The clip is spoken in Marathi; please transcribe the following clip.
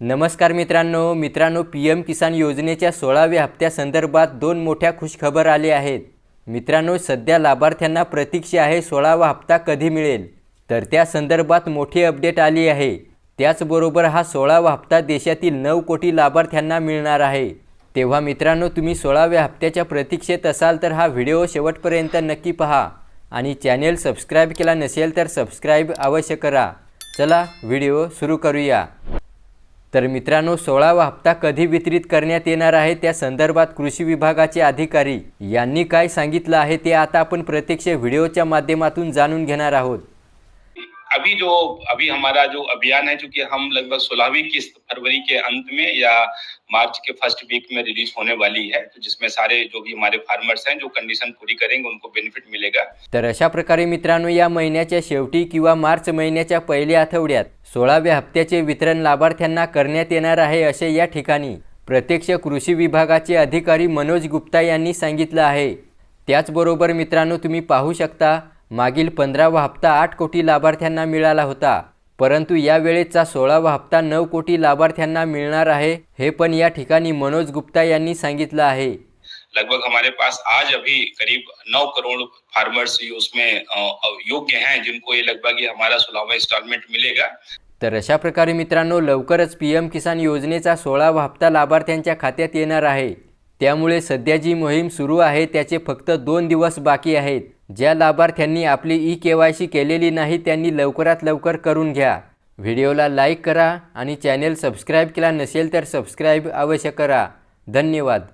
नमस्कार मित्रांनो मित्रांनो पी एम किसान योजनेच्या सोळाव्या हप्त्यासंदर्भात दोन मोठ्या खुशखबर आले आहेत. मित्रांनो सध्या लाभार्थ्यांना प्रतीक्षा आहे सोळावा हप्ता कधी मिळेल? तर त्या संदर्भात मोठी अपडेट आली आहे. त्याचबरोबर हा सोळावा हप्ता देशातील नऊ कोटी लाभार्थ्यांना मिळणार आहे. तेव्हा मित्रांनो तुम्ही सोळाव्या हप्त्याच्या प्रतीक्षेत असाल तर हा व्हिडिओ शेवटपर्यंत नक्की पहा. आणि चॅनेल सबस्क्राईब केला नसेल तर सबस्क्राईब अवश्य करा. चला व्हिडिओ सुरू करूया. तर मित्रांनो सोळावा हप्ता कधी वितरित करण्यात येणार आहे? त्या संदर्भात कृषी विभागाचे अधिकारी यांनी काय सांगितलं आहे ते आता आपण प्रत्यक्ष व्हिडिओच्या माध्यमातून जाणून घेणार आहोत. अभी जो अभी हमारा जो अभियान है चूंकि हम लगभग सोलहवीं किस्त फरवरी के अंत में या मार्च के फर्स्ट वीक में रिलीज होने वाली है तो जिसमें सारे जो भी हमारे फार्मर्स हैं जो कंडीशन पूरी करेंगे उनको बेनिफिट मिलेगा। तर अशा प्रकारे मित्रांनो या महिन्याच्या शेवटी किंवा मार्च महिन्याच्या पहिल्या आठवड्यात सोळाव्या हप्त्याचे वितरण लाभार्थ्यांना करण्यात येणार आहे असे या ठिकाणी प्रत्यक्ष कृषी विभागाचे अधिकारी मनोज गुप्ता यांनी सांगितलं आहे. त्याचबरोबर मित्रांनो तुम्ही पाहू शकता मागील पंधरावा हप्ता आठ कोटी लाभार्थ्यांना मिळाला होता. परंतु यावेळेचा सोळावा हप्ता नऊ कोटी लाभार्थ्यांना मिळणार आहे हे पण या ठिकाणी मनोज गुप्ता यांनी सांगितलं आहे. लगभग हमारे पास आज अभी करीब नौ करोड़ फार्मर्स उसमें योग्य हैं जिनको ये लगभग ये हमारा सोलहवा इंस्टॉलमेंट मिलेगा। तर अशा प्रकारे मित्रांनो लवकरच पी एम किसान योजनेचा सोळावा हप्ता लाभार्थ्यांच्या खात्यात येणार आहे. त्यामुळे सध्या जी मोहीम सुरू आहे त्याचे फक्त दोन दिवस बाकी आहेत. ज्या लाभार्थ्यांनी आपली ई के वाय सी केलेली नाही त्यांनी लवकरात लवकर करून घ्या. व्हिडिओला लाईक करा आणि चॅनेल सबस्क्राईब केला नसेल तर सबस्क्राईब अवश्य करा. धन्यवाद.